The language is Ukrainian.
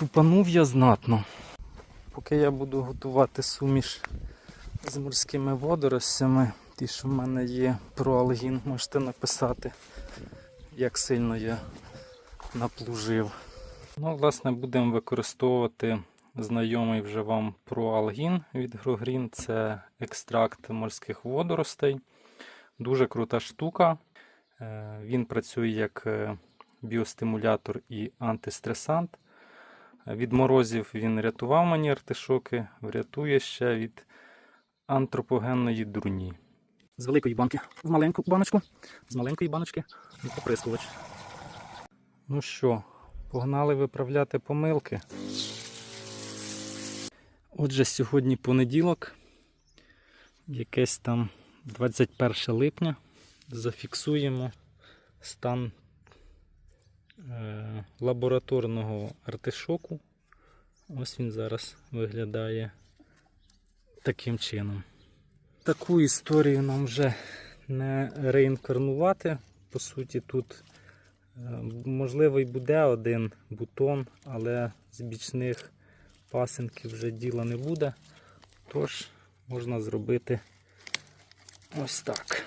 Тупанув я знатно. Поки я буду готувати суміш з морськими водоростями, ті, що в мене є проалгін, можете написати, як сильно я наплужив. Ну, власне, будемо використовувати знайомий вже вам проалгін від Грогрін. Це екстракт морських водоростей. Дуже крута штука. Е, Він працює як е, біостимулятор і антистресант. Від морозів він рятував мені артишоки, врятує ще від антропогенної дурні. З великої банки в маленьку баночку, з маленької баночки в поприскувач. Ну що, погнали виправляти помилки. Отже, сьогодні понеділок, якесь там 21 липня. Зафіксуємо стан е, лабораторного артишоку. Ось він зараз виглядає таким чином. Таку історію нам вже не реінкарнувати. По суті, тут е, можливо і буде один бутон, але з бічних пасинків вже діла не буде. Тож можна зробити ось так.